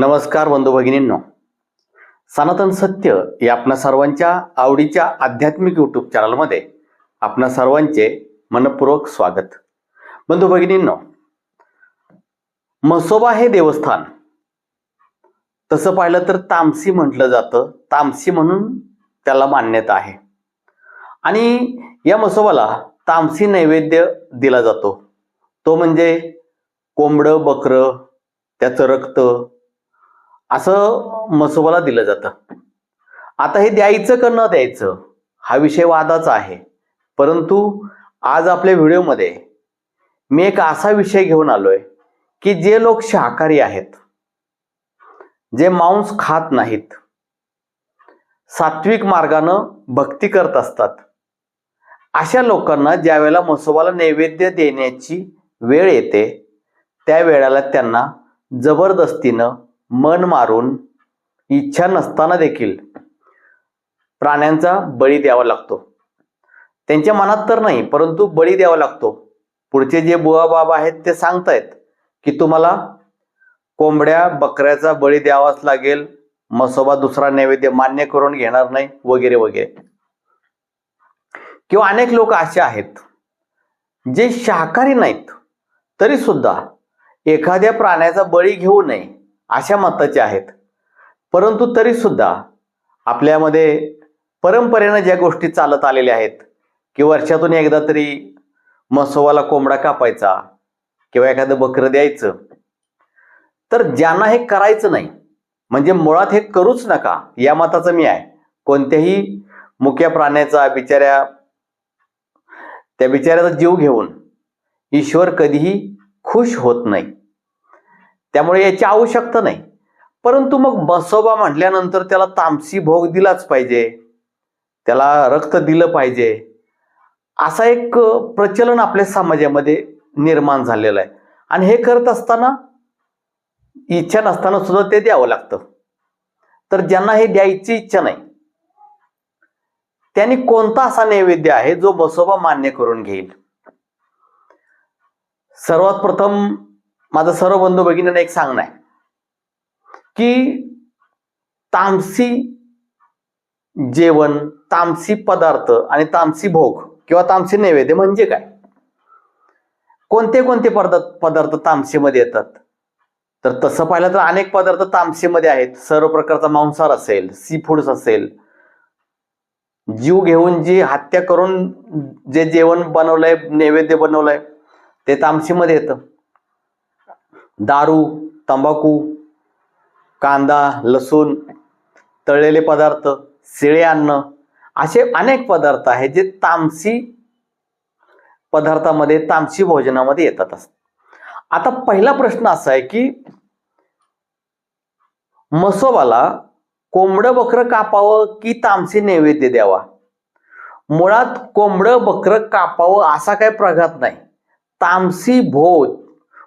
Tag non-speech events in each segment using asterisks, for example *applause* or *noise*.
नमस्कार बंधू भगिनींनो. सनातन सत्य या आपणा सर्वांच्या आवडीच्या आध्यात्मिक युट्यूब चॅनलमध्ये आपणा सर्वांचे मनपूर्वक स्वागत. बंधू भगिनींनो म्हसोबा हे देवस्थान. तसं पाहिलं तर तामसी म्हटलं जातं. तामसी म्हणून त्याला मान्यता आहे. आणि या म्हसोबाला तामसी नैवेद्य दिला जातो. तो म्हणजे कोंबडं बकरं त्याचं रक्त असं म्हसोबाला दिलं जातं. आता हे द्यायचं का न द्यायचं हा विषय वादाचा आहे. परंतु आज आपल्या व्हिडिओमध्ये मी एक असा विषय घेऊन आलोय की जे लोक शाकाहारी आहेत जे मांस खात नाहीत सात्विक मार्गानं भक्ती करत असतात अशा लोकांना ज्या वेळेला मसोबाला नैवेद्य देण्याची वेळ येते त्या वेळेला त्यांना जबरदस्तीनं मन मारून इच्छा नसताना देखील प्राण्यांचा बळी द्यावा लागतो. त्यांच्या मनात तर नाही परंतु बळी द्यावा लागतो. पुढचे जे बुवा बाबा आहेत ते सांगतायत की तुम्हाला कोंबड्या बकऱ्याचा बळी द्यावाच लागेल मसोबा दुसरा नैवेद्य मान्य करून घेणार नाही वगैरे वगैरे. किंवा अनेक लोक असे आहेत जे शाकाहारी नाहीत तरी सुद्धा एखाद्या प्राण्याचा बळी घेऊ नये. अशा मताचे आहेत. परंतु तरी सुद्धा आपल्यामध्ये परंपरेनं ज्या गोष्टी चालत आलेल्या आहेत की वर्षातून एकदा तरी मसोवाला कोंबडा कापायचा किंवा एखादं बकरं द्यायचं तर ज्यांना हे करायचं नाही म्हणजे मुळात हे करूच नका या मताचं मी आहे. कोणत्याही मुक्या प्राण्याचा बिचाऱ्या त्या बिचाऱ्याचा जीव घेऊन ईश्वर कधीही खुश होत नाही. त्यामुळे याची आवश्यकता नाही. परंतु मग बसोबा म्हटल्यानंतर त्याला तामसी भोग दिलाच पाहिजे. त्याला रक्त दिलं पाहिजे. असा एक प्रचलन आपल्या समाजामध्ये निर्माण झालेलं आहे. आणि हे करत असताना इच्छा नसताना सुद्धा ते द्यावं लागतं. तर ज्यांना हे द्यायची इच्छा नाही त्यांनी कोणता असा नैवेद्य आहे जो बसोबा मान्य करून घेईल? सर्वात प्रथम माझं सर्व बंधू भगिनींना एक सांगणं आहे. की तामसी जेवण तामसी पदार्थ आणि तामसी भोग किंवा तामसी नैवेद्य म्हणजे काय? कोणते कोणते पदार्थ पदार्थ तामसीमध्ये येतात? तर तसं पाहिलं तर अनेक पदार्थ तामसीमध्ये आहेत. सर्व प्रकारचा मांसाहार असेल सी फूड्स असेल. जीव घेऊन जी हत्या करून जे जेवण बनवलंय नैवेद्य बनवलंय ते तामसीमध्ये येतं. दारू तंबाखू कांदा लसूण तळलेले पदार्थ शिळे अन्न असे अनेक पदार्थ आहेत जे तामसी पदार्थामध्ये तामसी भोजनामध्ये येतात. आता पहिला प्रश्न असा आहे की मसोबाला कोंबडं बकरं कापावं की तामसी नैवेद्य द्यावा? मुळात कोंबडं बकरं कापावं असा काही प्रघात नाही. तामसी भोग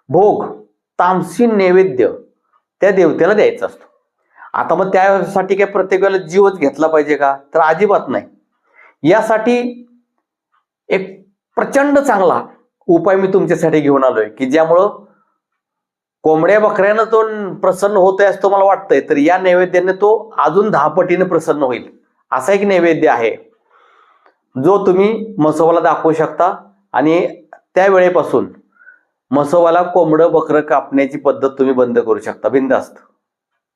भोग तामसी नैवेद्य त्या देवतेला द्यायचा असतो. आता मग त्यासाठी काय प्रत्येक वेळेला जीवच घेतला पाहिजे का? तर अजिबात नाही. यासाठी एक प्रचंड चांगला उपाय मी तुमच्यासाठी घेऊन आलोय की ज्यामुळं कोंबड्या बकऱ्यानं तो प्रसन्न होतोय असं मला वाटतंय तर या नैवेद्याने तो अजून दहा पटीने प्रसन्न होईल. असा एक नैवेद्य आहे. जो तुम्ही मसोबाला दाखवू शकता आणि त्या मसोवाला कोंबडं बकरं कापण्याची पद्धत तुम्ही बंद करू शकता बिंदास्त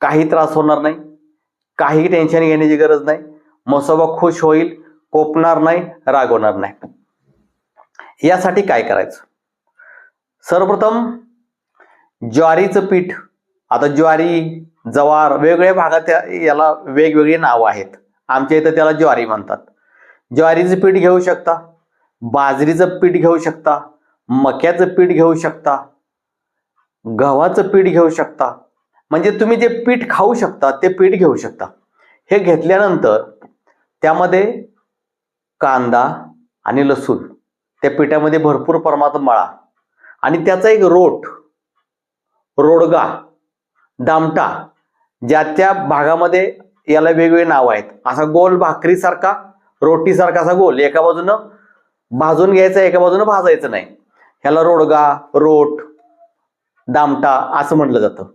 काही त्रास होणार नाही काही टेन्शन घेण्याची गरज नाही मसोबा खुश होईल कोपणार नाही रागवणार नाही. यासाठी काय करायचं? सर्वप्रथम ज्वारीचं पीठ आता ज्वारी जवार वेगवेगळ्या भागात याला वेगवेगळी नावं आहेत. आमच्या इथं त्याला ज्वारी म्हणतात. ज्वारीचं पीठ घेऊ शकता बाजरीचं पीठ घेऊ शकता मक्याचं पीठ घेऊ शकता गव्हाचं पीठ घेऊ शकता. म्हणजे तुम्ही जे पीठ खाऊ शकता ते पीठ घेऊ शकता. हे घेतल्यानंतर त्यामध्ये कांदा आणि लसूण त्या पिठामध्ये भरपूर प्रमाणात मळा. आणि त्याचा एक रोट रोडगा दामटा ज्या त्या भागामध्ये याला वेगवेगळे नाव आहेत. असा गोल भाकरीसारखा रोटीसारखा असा गोल एका बाजूनं भाजून घ्यायचा एका बाजूनं भाजायचं नाही. ह्याला रोडगा रोट दामटा असं म्हटलं जातं.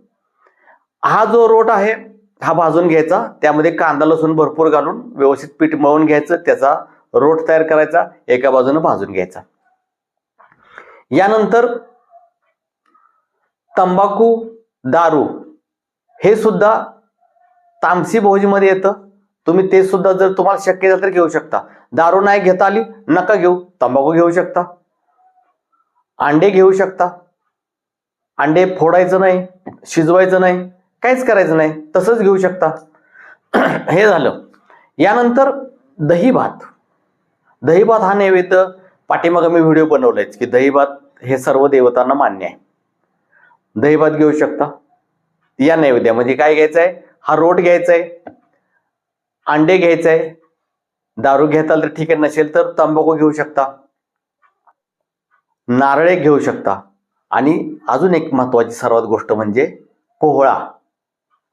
हा जो रोट आहे हा भाजून घ्यायचा त्यामध्ये कांदा लसूण भरपूर घालून व्यवस्थित पीठ मळून घ्यायचं त्याचा रोट तयार करायचा एका बाजूनं भाजून घ्यायचा. यानंतर तंबाखू दारू हे सुद्धा तामसी भोजमध्ये येतं. तुम्ही ते सुद्धा जर तुम्हाला शक्य झालं तर घेऊ शकता. दारू नाही घेता आली नका घेऊ. तंबाखू घेऊ शकता. अंडे घेऊ शकता. अंडे फोडायचं नाही शिजवायचं नाही काहीच करायचं नाही तसंच घेऊ शकता. *clears throat* हे झालं. यानंतर दही भात. दही भात हा नैवेद्य पाठीमागं मी व्हिडिओ बनवलायच की दही भात हे सर्व देवतांना मान्य आहे. दही भात घेऊ शकता. या नैवेद्यामध्ये काय घ्यायचं आहे हा रोट घ्यायचा आहे अंडे घ्यायचं आहे दारू घेता तर ठीक आहे नसेल तर तंबाखू घेऊ शकता. नारळे घेऊ शकता. आणि अजून एक महत्वाची सर्वात गोष्ट म्हणजे कोहळा.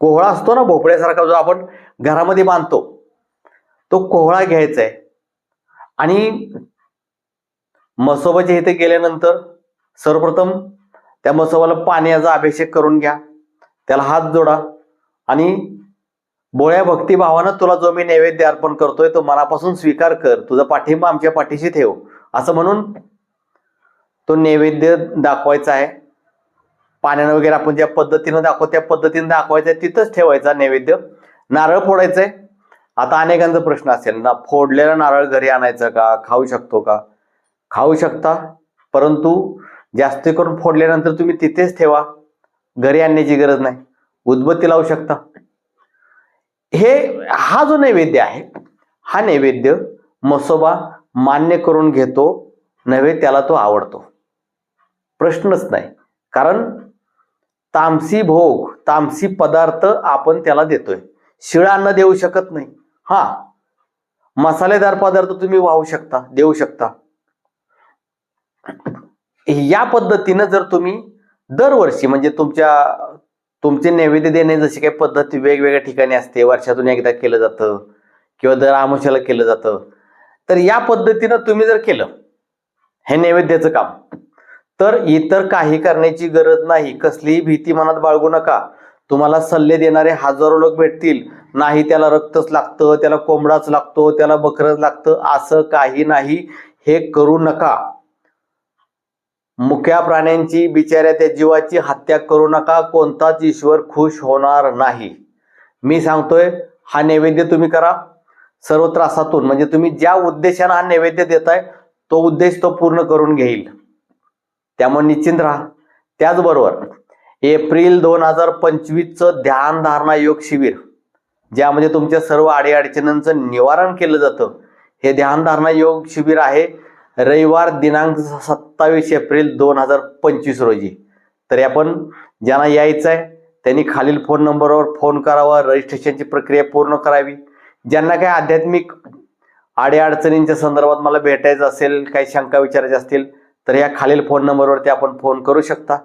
कोहळा असतो ना भोपळ्यासारखा जो आपण घरामध्ये बांधतो. तो कोहळा घ्यायचा आहे. आणि मसोबाच्या इथे गेल्यानंतर सर्वप्रथम त्या मसोबाला पाण्याचा अभिषेक करून घ्या. त्याला हात जोडा. आणि बोळ्या भक्तिभावानं तुला जो मी नैवेद्य अर्पण करतोय तो मनापासून स्वीकार कर. तुझा पाठिंबा आमच्या पाठीशी ठेव. असं म्हणून तो नैवेद्य दाखवायचा आहे. पाण्यानं वगैरे आपण ज्या पद्धतीनं दाखवतो त्या पद्धतीनं दाखवायचं आहे तिथंच ठेवायचा नैवेद्य. नारळ फोडायचं आहे आता अनेकांचा प्रश्न असेल ना फोडलेला नारळ घरी आणायचा का खाऊ शकतो का? खाऊ शकता परंतु जास्त करून फोडल्यानंतर तुम्ही तिथेच ठेवा. घरी आणण्याची गरज नाही. उदबत्ती लावू शकता. हे हा जो नैवेद्य आहे हा नैवेद्य मसोबा मान्य करून घेतो नव्हे त्याला तो आवडतो. प्रश्नच नाही. कारण तामसी भोग तामसी पदार्थ आपण त्याला देतोय. शिळा अन्न देऊ शकत नाही. हा. मसालेदार पदार्थ तुम्ही वाहू शकता देऊ शकता. या पद्धतीनं जर तुम्ही दरवर्षी म्हणजे तुमच्या तुमचे नैवेद्य देणे जशी काही पद्धती वेगवेगळ्या ठिकाणी असते वर्षातून एकदा केलं जातं किंवा दर आमुष्याला केलं जातं तर या पद्धतीनं तुम्ही जर केलं हे नैवेद्याचं काम. तर इतर काही करण्याची गरज नाही. कसलीही भीती मनात बाळगू नका. तुम्हाला सल्ले देणारे हजारो लोक भेटतील. नाही त्याला रक्तच लागतं त्याला कोंबडाच लागतो त्याला बकरच लागतं असं काही नाही. हे करू नका. मुक्या प्राण्यांची बिचाऱ्या त्या जीवाची हत्या करू नका. कोणताच ईश्वर खुश होणार नाही. मी सांगतोय हा नैवेद्य तुम्ही करा. सर्व त्रासातून म्हणजे तुम्ही ज्या उद्देशाने हा नैवेद्य देताय तो उद्देश तो पूर्ण करून घेईल. त्यामुळे निश्चिंत राहा. त्याचबरोबर एप्रिल दोन हजार पंचवीसचं ध्यान धारणा योग शिबिर ज्यामध्ये तुमच्या सर्व अडीअडचणींचं निवारण केलं जातं. हे ध्यान धारणा योग शिबिर आहे रविवार दिनांक सत्तावीस एप्रिल दोन हजार पंचवीस रोजी. तरी आपण ज्यांना यायचं आहे त्यांनी खालील फोन नंबरवर फोन करावा रजिस्ट्रेशनची प्रक्रिया पूर्ण करावी. ज्यांना काही आध्यात्मिक अडीअडचणींच्या संदर्भात मला भेटायचं असेल काही शंका विचारायच्या असतील तर या खालील फोन नंबरवरती आपण फोन करू शकता.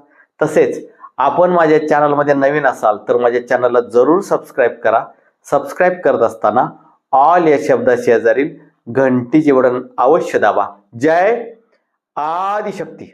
तसेच आपण माझ्या चॅनलमध्ये नवीन असाल तर माझ्या चॅनलला जरूर सबस्क्राईब करा. सबस्क्राईब करत असताना ऑल या शब्दाशेजारील घंटी बटन अवश्य दाबा. जय आदिशक्ती.